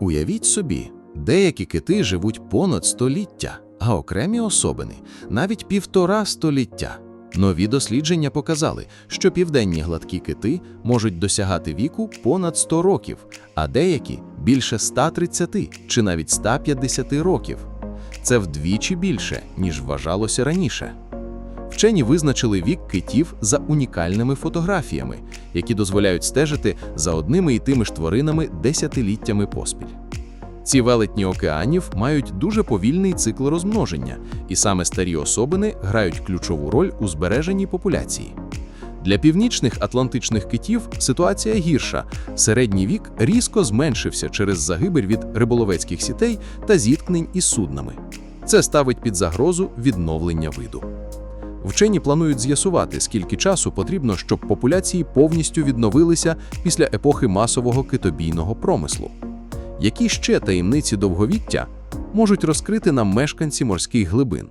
Уявіть собі, деякі кити живуть понад століття, а окремі особини навіть півтора століття. Нові дослідження показали, що південні гладкі кити можуть досягати віку понад 100 років, а деякі більше 130 чи навіть 150 років. Це вдвічі більше, ніж вважалося раніше. Вчені визначили вік китів за унікальними фотографіями, які дозволяють стежити за одними і тими ж тваринами десятиліттями поспіль. Ці велетні океанів мають дуже повільний цикл розмноження, і саме старі особини грають ключову роль у збереженні популяції. Для північних атлантичних китів ситуація гірша. Середній вік різко зменшився через загибель від риболовецьких сітей та зіткнень із суднами. Це ставить під загрозу відновлення виду. Вчені планують з'ясувати, скільки часу потрібно, щоб популяції повністю відновилися після епохи масового китобійного промислу. Які ще таємниці довговіття можуть розкрити нам мешканці морських глибин?